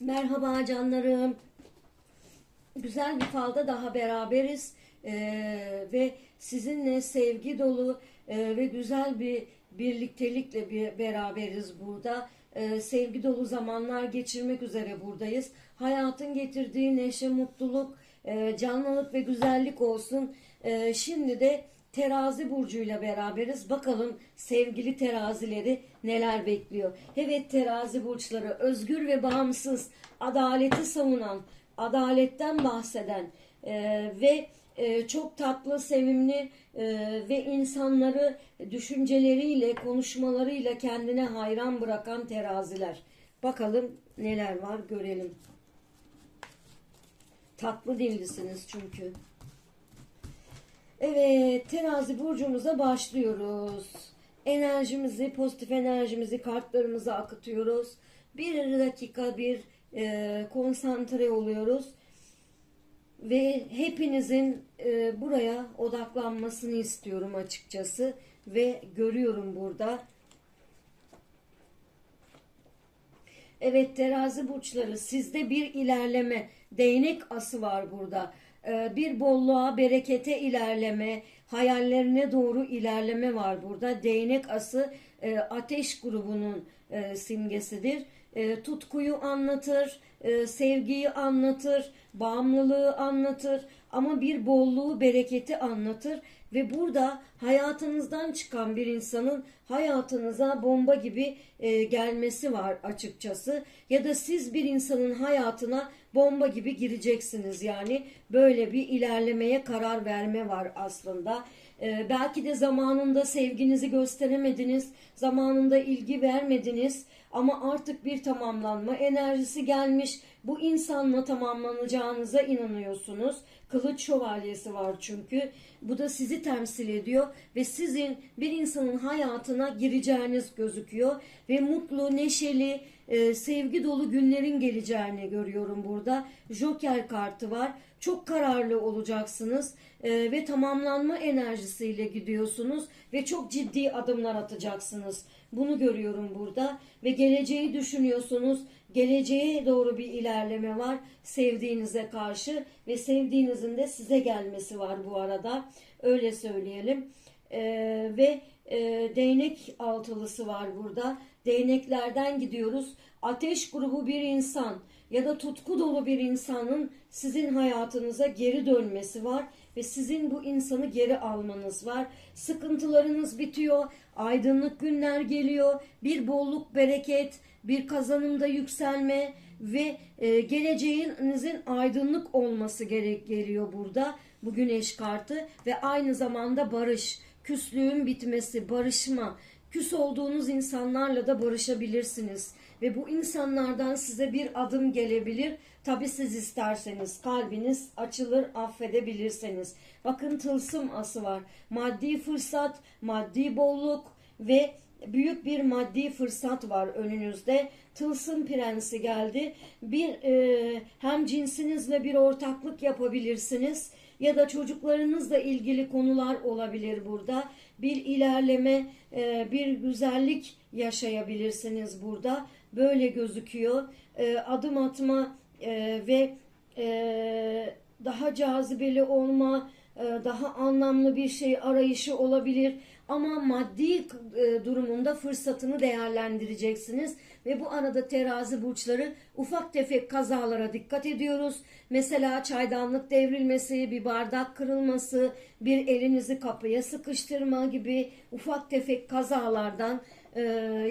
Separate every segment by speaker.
Speaker 1: Merhaba canlarım. Güzel bir falda daha beraberiz Ee, ve sizinle sevgi dolu e, ve güzel bir birliktelikle bir beraberiz burada. Ee, sevgi dolu zamanlar geçirmek üzere buradayız. Hayatın getirdiği neşe, mutluluk, e, canlılık ve güzellik olsun. Ee, şimdi de terazi burcuyla beraberiz. Bakalım sevgili terazileri neler bekliyor. Evet terazi burçları özgür ve bağımsız, adaleti savunan, adaletten bahseden e, ve e, çok tatlı, sevimli e, ve insanları düşünceleriyle, konuşmalarıyla kendine hayran bırakan teraziler. Bakalım neler var görelim. Tatlı dillisiniz çünkü. Evet, terazi burcumuza başlıyoruz. Enerjimizi, pozitif enerjimizi kartlarımıza akıtıyoruz. Bir dakika bir e, konsantre oluyoruz. Ve hepinizin e, buraya odaklanmasını istiyorum açıkçası. Ve görüyorum burada. Evet terazi burçları sizde bir ilerleme, değnek ası var burada. Ee, Bir bolluğa, berekete ilerleme, hayallerine doğru ilerleme var burada. Değnek ası e, ateş grubunun e, simgesidir. E, Tutkuyu anlatır, sevgiyi anlatır, bağımlılığı anlatır ama bir bolluğu, bereketi anlatır ve burada hayatınızdan çıkan bir insanın hayatınıza bomba gibi e, gelmesi var açıkçası ya da siz bir insanın hayatına bomba gibi gireceksiniz yani böyle bir ilerlemeye karar verme var aslında. E, belki de zamanında sevginizi gösteremediniz, zamanında ilgi vermediniz ama artık bir tamamlanma enerjisi gelmiş. Bu insanla tamamlanacağınıza inanıyorsunuz. Kılıç şövalyesi var çünkü. Bu da sizi temsil ediyor ve sizin bir insanın hayatına gireceğiniz gözüküyor ve mutlu, neşeli, e, sevgi dolu günlerin geleceğini görüyorum burada. Joker kartı var. Çok kararlı olacaksınız e, ve tamamlanma enerjisiyle gidiyorsunuz ve çok ciddi adımlar atacaksınız. Bunu görüyorum burada ve geleceği düşünüyorsunuz. Geleceğe doğru bir ilerleme var sevdiğinize karşı ve sevdiğinizin de size gelmesi var bu arada. Öyle söyleyelim. E, ve e, değnek altılısı var burada. Değneklerden gidiyoruz. Ateş grubu bir insan ya da tutku dolu bir insanın sizin hayatınıza geri dönmesi var ve sizin bu insanı geri almanız var. Sıkıntılarınız bitiyor, aydınlık günler geliyor, bir bolluk, bereket, bir kazanımda yükselme ve e, geleceğinizin aydınlık olması gerek geliyor burada bu güneş kartı ve aynı zamanda barış, küslüğün bitmesi, barışma, küs olduğunuz insanlarla da barışabilirsiniz ve bu insanlardan size bir adım gelebilir. Tabi siz isterseniz kalbiniz açılır affedebilirseniz. Bakın tılsım ası var. Maddi fırsat, maddi bolluk ve büyük bir maddi fırsat var önünüzde. Tılsım prensi geldi. Bir e, hem cinsinizle bir ortaklık yapabilirsiniz ya da çocuklarınızla ilgili konular olabilir burada. Bir ilerleme, e, bir güzellik yaşayabilirsiniz burada. Böyle gözüküyor. E, adım atma e, ve e, daha cazibeli olma, daha anlamlı bir şey arayışı olabilir. Ama maddi e, durumunda fırsatını değerlendireceksiniz. Ve bu arada terazi burçları ufak tefek kazalara dikkat ediyoruz. Mesela çaydanlık devrilmesi, bir bardak kırılması, bir elinizi kapıya sıkıştırma gibi ufak tefek kazalardan e,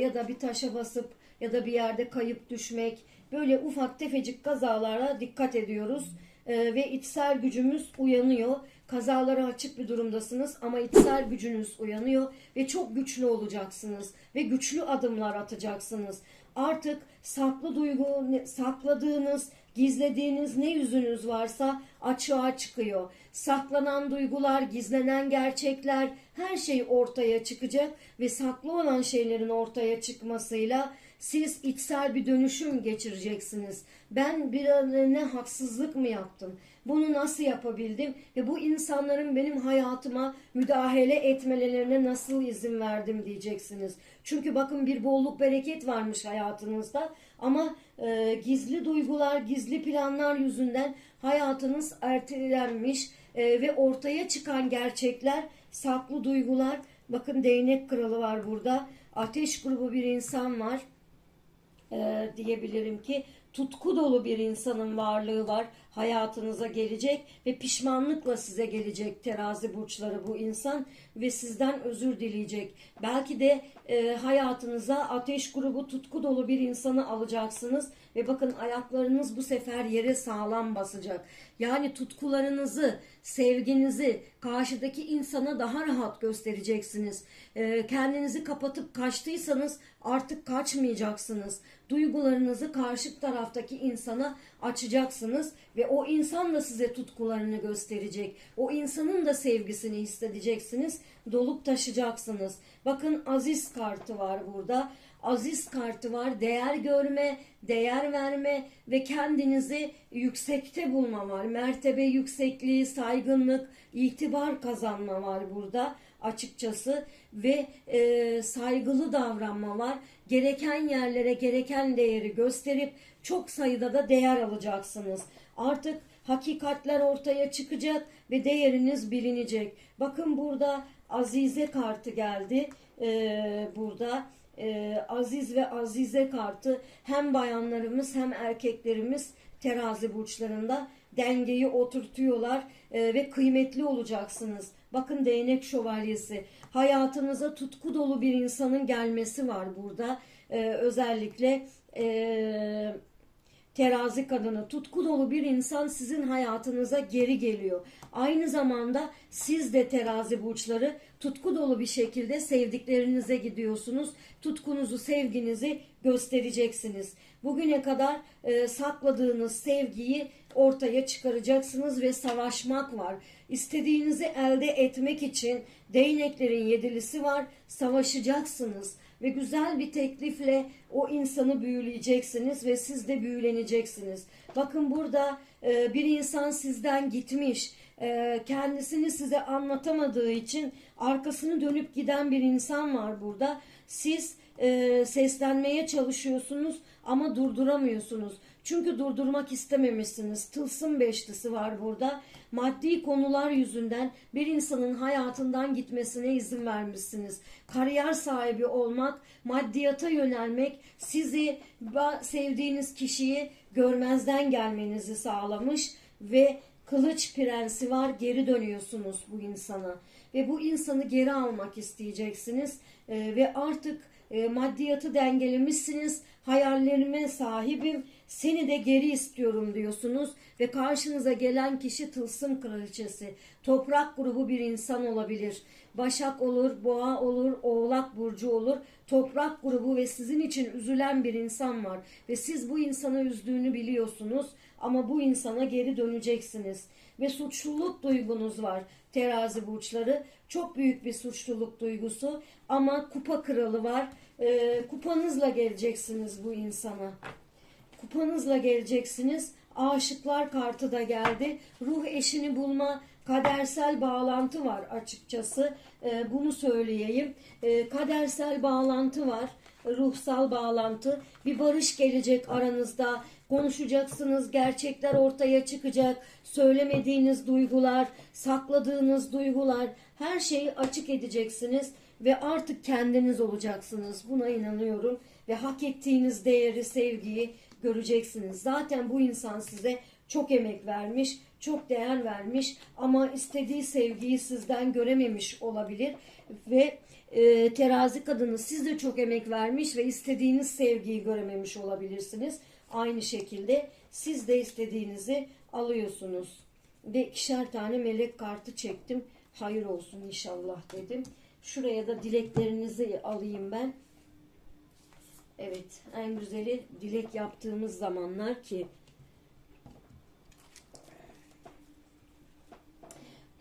Speaker 1: ya da bir taşa basıp ya da bir yerde kayıp düşmek böyle ufak tefecik kazalara dikkat ediyoruz. E, ve içsel gücümüz uyanıyor. Kazalara açık bir durumdasınız ama içsel gücünüz uyanıyor ve çok güçlü olacaksınız ve güçlü adımlar atacaksınız. Artık saklı duygu, sakladığınız, gizlediğiniz ne yüzünüz varsa açığa çıkıyor. Saklanan duygular, gizlenen gerçekler her şey ortaya çıkacak ve saklı olan şeylerin ortaya çıkmasıyla Siz içsel bir dönüşüm geçireceksiniz. Ben bir ne haksızlık mı yaptım? Bunu nasıl yapabildim? Ve bu insanların benim hayatıma müdahale etmelerine nasıl izin verdim diyeceksiniz. Çünkü bakın bir bolluk bereket varmış hayatınızda ama e, gizli duygular, gizli planlar yüzünden hayatınız ertelenmiş e, ve ortaya çıkan gerçekler, saklı duygular. Bakın değnek kralı var burada. Ateş grubu bir insan var e, diyebilirim ki tutku dolu bir insanın varlığı var hayatınıza gelecek ve pişmanlıkla size gelecek terazi burçları bu insan ve sizden özür dileyecek. Belki de e, hayatınıza ateş grubu tutku dolu bir insanı alacaksınız ve bakın ayaklarınız bu sefer yere sağlam basacak. Yani tutkularınızı, sevginizi karşıdaki insana daha rahat göstereceksiniz. E, kendinizi kapatıp kaçtıysanız artık kaçmayacaksınız. Duygularınızı karşı taraftaki insana açacaksınız ve o insan da size tutkularını gösterecek. O insanın da sevgisini hissedeceksiniz. Dolup taşacaksınız. Bakın aziz kartı var burada. Aziz kartı var. Değer görme, değer verme ve kendinizi yüksekte bulma var. Mertebe yüksekliği, saygınlık, itibar kazanma var burada açıkçası ve e, saygılı davranma var. Gereken yerlere gereken değeri gösterip çok sayıda da değer alacaksınız. Artık hakikatler ortaya çıkacak ve değeriniz bilinecek. Bakın burada Azize kartı geldi. Ee, burada e, Aziz ve Azize kartı hem bayanlarımız hem erkeklerimiz terazi burçlarında dengeyi oturtuyorlar e, ve kıymetli olacaksınız. Bakın değnek şövalyesi. Hayatınıza tutku dolu bir insanın gelmesi var burada. E, özellikle e, terazi kadını, tutku dolu bir insan sizin hayatınıza geri geliyor. Aynı zamanda siz de terazi burçları tutku dolu bir şekilde sevdiklerinize gidiyorsunuz. Tutkunuzu, sevginizi göstereceksiniz. Bugüne kadar e, sakladığınız sevgiyi ortaya çıkaracaksınız ve savaşmak var. İstediğinizi elde etmek için değneklerin yedilisi var. Savaşacaksınız ve güzel bir teklifle o insanı büyüleyeceksiniz ve siz de büyüleneceksiniz. Bakın burada e, bir insan sizden gitmiş, e, kendisini size anlatamadığı için arkasını dönüp giden bir insan var burada. Siz e, seslenmeye çalışıyorsunuz ama durduramıyorsunuz. Çünkü durdurmak istememişsiniz. Tılsım beşlisi var burada. Maddi konular yüzünden bir insanın hayatından gitmesine izin vermişsiniz. Kariyer sahibi olmak, maddiyata yönelmek sizi sevdiğiniz kişiyi görmezden gelmenizi sağlamış ve kılıç prensi var geri dönüyorsunuz bu insana ve bu insanı geri almak isteyeceksiniz Ee, ve artık e, maddiyatı dengelemişsiniz hayallerime sahibim seni de geri istiyorum diyorsunuz ve karşınıza gelen kişi tılsım kraliçesi. Toprak grubu bir insan olabilir. Başak olur boğa olur oğlak burcu olur. Toprak grubu ve sizin için üzülen bir insan var ve siz bu insanı üzdüğünü biliyorsunuz ama bu insana geri döneceksiniz. Ve suçluluk duygunuz var terazi burçları. Çok büyük bir suçluluk duygusu ama kupa kralı var. Ee, kupanızla geleceksiniz bu insana kupanızla geleceksiniz. Aşıklar kartı da geldi. Ruh eşini bulma kadersel bağlantı var açıkçası. Ee, bunu söyleyeyim. Ee, kadersel bağlantı var ruhsal bağlantı. Bir barış gelecek aranızda. Konuşacaksınız gerçekler ortaya çıkacak. Söylemediğiniz duygular sakladığınız duygular her şeyi açık edeceksiniz ve artık kendiniz olacaksınız. Buna inanıyorum ve hak ettiğiniz değeri sevgiyi göreceksiniz zaten bu insan size çok emek vermiş çok değer vermiş ama istediği sevgiyi sizden görememiş olabilir ve e, terazi kadını siz de çok emek vermiş ve istediğiniz sevgiyi görememiş olabilirsiniz. Aynı şekilde siz de istediğinizi alıyorsunuz. Ve ikişer tane melek kartı çektim. Hayır olsun inşallah dedim. Şuraya da dileklerinizi alayım ben. Evet en güzeli dilek yaptığımız zamanlar ki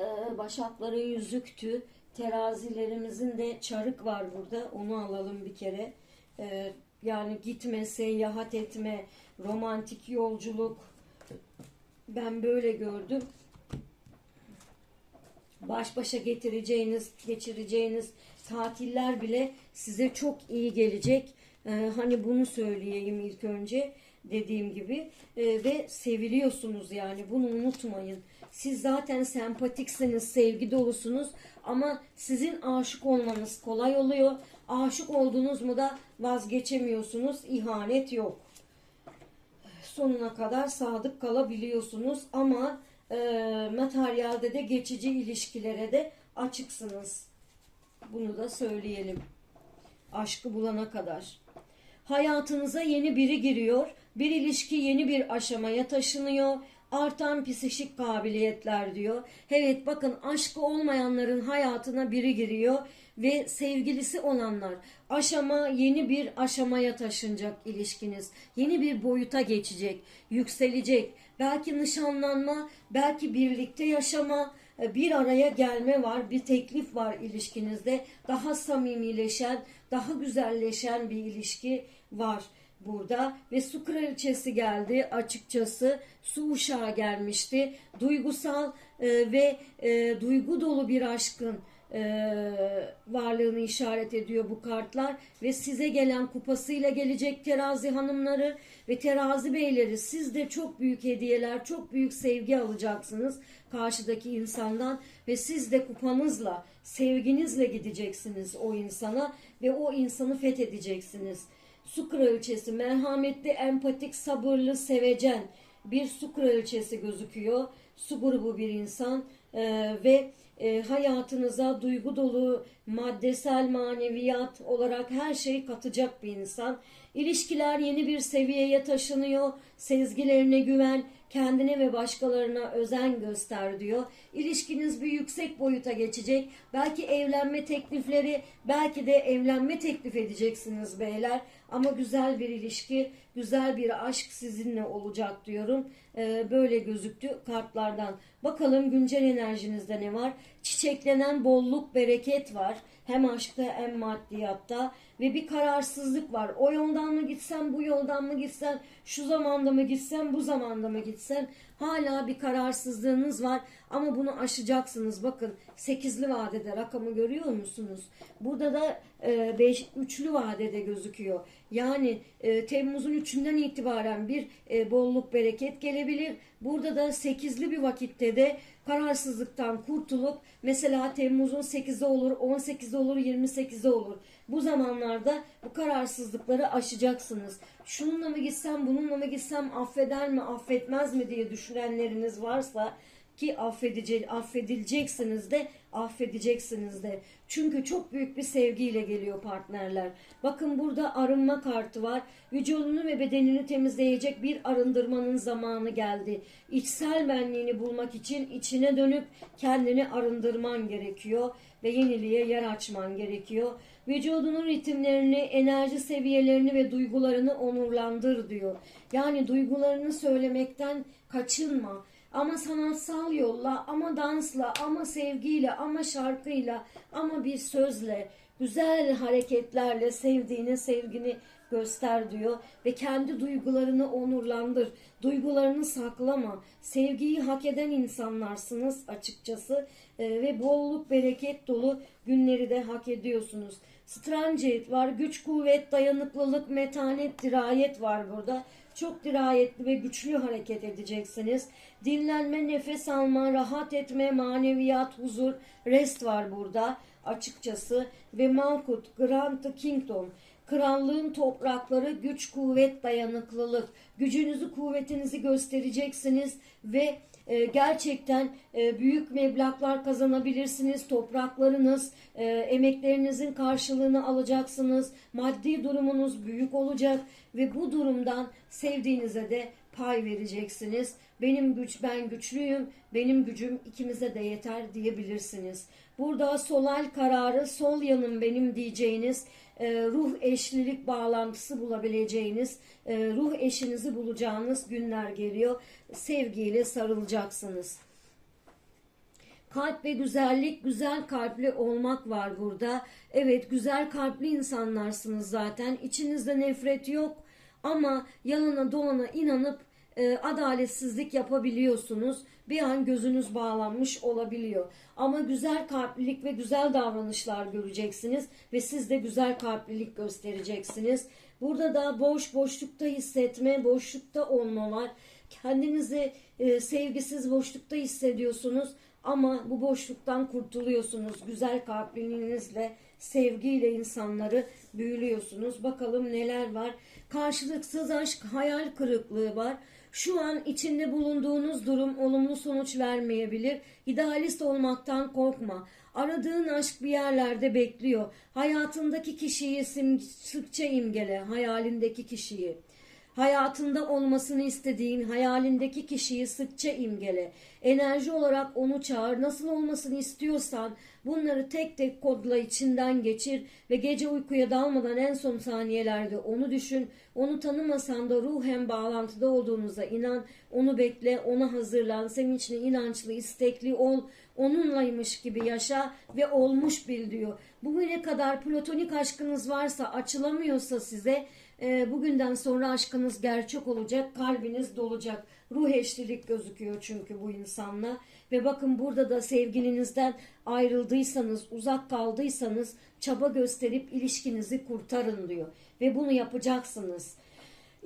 Speaker 1: Ee, Başakların yüzüktü. Terazilerimizin de çarık var burada. Onu alalım bir kere. Ee, Yani gitme, seyahat etme, romantik yolculuk. Ben böyle gördüm. Baş başa getireceğiniz, geçireceğiniz tatiller bile size çok iyi gelecek. Ee, hani bunu söyleyeyim ilk önce dediğim gibi Ee, ve seviliyorsunuz yani bunu unutmayın. Siz zaten sempatiksiniz, sevgi dolusunuz ama sizin aşık olmanız kolay oluyor. Aşık oldunuz mu da vazgeçemiyorsunuz. İhanet yok sonuna kadar sadık kalabiliyorsunuz ama e, materyalde de geçici ilişkilere de açıksınız. Bunu da söyleyelim. Aşkı bulana kadar. Hayatınıza yeni biri giriyor. Bir ilişki yeni bir aşamaya taşınıyor. Artan psişik kabiliyetler diyor. Evet bakın aşkı olmayanların hayatına biri giriyor ve sevgilisi olanlar aşama yeni bir aşamaya taşınacak ilişkiniz. Yeni bir boyuta geçecek, yükselecek. Belki nişanlanma, belki birlikte yaşama, bir araya gelme var, bir teklif var ilişkinizde. Daha samimileşen, daha güzelleşen bir ilişki var. Burada ve su kraliçesi geldi açıkçası. Su uşağı gelmişti. Duygusal e, ve e, duygu dolu bir aşkın e, varlığını işaret ediyor bu kartlar. Ve size gelen kupasıyla gelecek terazi hanımları ve terazi beyleri siz de çok büyük hediyeler çok büyük sevgi alacaksınız karşıdaki insandan. Ve siz de kupanızla sevginizle gideceksiniz o insana ve o insanı fethedeceksiniz. Su kraliçesi merhametli, empatik, sabırlı, sevecen bir su kraliçesi gözüküyor. Su grubu bir insan Ee, ve e, hayatınıza duygu dolu, maddesel, maneviyat olarak her şeyi katacak bir insan. İlişkiler yeni bir seviyeye taşınıyor. Sezgilerine güven, kendine ve başkalarına özen göster diyor. İlişkiniz bir yüksek boyuta geçecek. Belki evlenme teklifleri, belki de evlenme teklif edeceksiniz beyler. Ama güzel bir ilişki, güzel bir aşk sizinle olacak diyorum. Ee, böyle gözüktü kartlardan. Bakalım güncel enerjinizde ne var? Çiçeklenen bolluk, bereket var. Hem aşkta hem maddiyatta ve bir kararsızlık var. O yoldan mı gitsem, bu yoldan mı gitsem, şu zamanda mı gitsem, bu zamanda mı gitsem? Hala bir kararsızlığınız var ama bunu aşacaksınız. Bakın sekizli vadede rakamı görüyor musunuz? Burada da e, beş, üçlü vadede gözüküyor. Yani e, Temmuz'un üçünden itibaren bir e, bolluk bereket gelebilir. Burada da sekizli bir vakitte de kararsızlıktan kurtulup mesela Temmuz'un 8'de olur, 18'de olur, 28'de olur. Bu zamanlarda bu kararsızlıkları aşacaksınız. Şununla mı gitsem, bununla mı gitsem affeder mi, affetmez mi diye düşünenleriniz varsa ki affedileceksiniz de affedeceksiniz de. Çünkü çok büyük bir sevgiyle geliyor partnerler. Bakın burada arınma kartı var. Vücudunu ve bedenini temizleyecek bir arındırmanın zamanı geldi. İçsel benliğini bulmak için içine dönüp kendini arındırman gerekiyor ve yeniliğe yer açman gerekiyor. Vücudunun ritimlerini, enerji seviyelerini ve duygularını onurlandır diyor. Yani duygularını söylemekten kaçınma. Ama sanatsal yolla, ama dansla, ama sevgiyle, ama şarkıyla, ama bir sözle, güzel hareketlerle sevdiğini, sevgini göster diyor ve kendi duygularını onurlandır. Duygularını saklama. Sevgiyi hak eden insanlarsınız açıkçası Ee, ve bolluk, bereket dolu günleri de hak ediyorsunuz. Stranget var, güç, kuvvet, dayanıklılık, metanet, dirayet var burada. Çok dirayetli ve güçlü hareket edeceksiniz. Dinlenme, nefes alma, rahat etme, maneviyat, huzur, rest var burada açıkçası. Ve Malkut, Grand Kingdom, krallığın toprakları, güç, kuvvet, dayanıklılık. Gücünüzü, kuvvetinizi göstereceksiniz ve e, gerçekten e, büyük meblağlar kazanabilirsiniz. Topraklarınız, e, emeklerinizin karşılığını alacaksınız. Maddi durumunuz büyük olacak ve bu durumdan sevdiğinize de pay vereceksiniz. Benim güç, ben güçlüyüm, benim gücüm ikimize de yeter diyebilirsiniz. Burada solal kararı, sol yanım benim diyeceğiniz, e, ruh eşlilik bağlantısı bulabileceğiniz, e, ruh eşinizi bulacağınız günler geliyor. Sevgiyle sarılacaksınız. Kalp ve güzellik, güzel kalpli olmak var burada. Evet, güzel kalpli insanlarsınız zaten. İçinizde nefret yok ama yalana dolana inanıp e, adaletsizlik yapabiliyorsunuz. Bir an gözünüz bağlanmış olabiliyor. Ama güzel kalplilik ve güzel davranışlar göreceksiniz ve siz de güzel kalplilik göstereceksiniz. Burada da boş boşlukta hissetme, boşlukta olma var. Kendinizi e, sevgisiz boşlukta hissediyorsunuz ama bu boşluktan kurtuluyorsunuz. Güzel kalpliliğinizle, sevgiyle insanları büyülüyorsunuz. Bakalım neler var. Karşılıksız aşk, hayal kırıklığı var. Şu an içinde bulunduğunuz durum olumlu sonuç vermeyebilir. İdealist olmaktan korkma. Aradığın aşk bir yerlerde bekliyor. Hayatındaki kişiyi sıkça imgele, hayalindeki kişiyi. Hayatında olmasını istediğin hayalindeki kişiyi sıkça imgele. Enerji olarak onu çağır. Nasıl olmasını istiyorsan bunları tek tek kodla içinden geçir ve gece uykuya dalmadan en son saniyelerde onu düşün. Onu tanımasan da ruhen bağlantıda olduğunuza inan. Onu bekle, ona hazırlan. Sevinçli, inançlı, istekli ol. Onunlaymış gibi yaşa ve olmuş bil diyor. Bugüne kadar platonik aşkınız varsa açılamıyorsa size e, bugünden sonra aşkınız gerçek olacak, kalbiniz dolacak. Ruh eşlilik gözüküyor çünkü bu insanla. Ve bakın burada da sevgilinizden ayrıldıysanız, uzak kaldıysanız çaba gösterip ilişkinizi kurtarın diyor. Ve bunu yapacaksınız.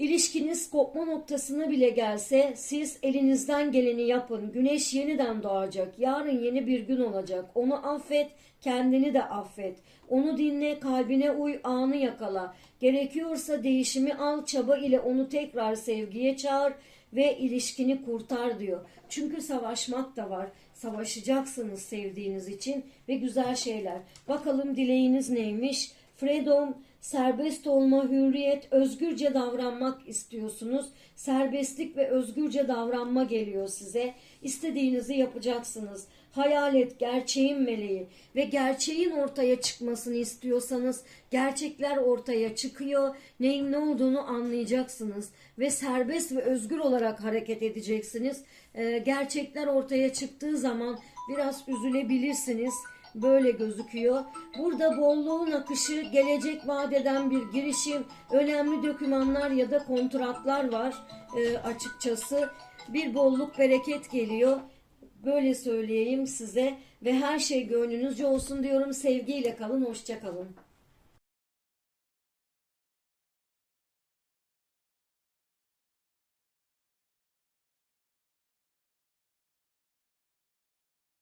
Speaker 1: İlişkiniz kopma noktasına bile gelse siz elinizden geleni yapın. Güneş yeniden doğacak. Yarın yeni bir gün olacak. Onu affet, kendini de affet. Onu dinle, kalbine uy, anı yakala. Gerekiyorsa değişimi al, çaba ile onu tekrar sevgiye çağır ve ilişkini kurtar diyor. Çünkü savaşmak da var. Savaşacaksınız sevdiğiniz için ve güzel şeyler. Bakalım dileğiniz neymiş? Freedom, serbest olma, hürriyet, özgürce davranmak istiyorsunuz. Serbestlik ve özgürce davranma geliyor size. İstediğinizi yapacaksınız. Hayal et gerçeğin meleği ve gerçeğin ortaya çıkmasını istiyorsanız gerçekler ortaya çıkıyor. Neyin ne olduğunu anlayacaksınız ve serbest ve özgür olarak hareket edeceksiniz. Ee, gerçekler ortaya çıktığı zaman biraz üzülebilirsiniz böyle gözüküyor. Burada bolluğun akışı, gelecek vadeden bir girişim, önemli dokümanlar ya da kontratlar var e, açıkçası. Bir bolluk bereket geliyor. Böyle söyleyeyim size ve her şey gönlünüzce olsun diyorum. Sevgiyle kalın, hoşça kalın.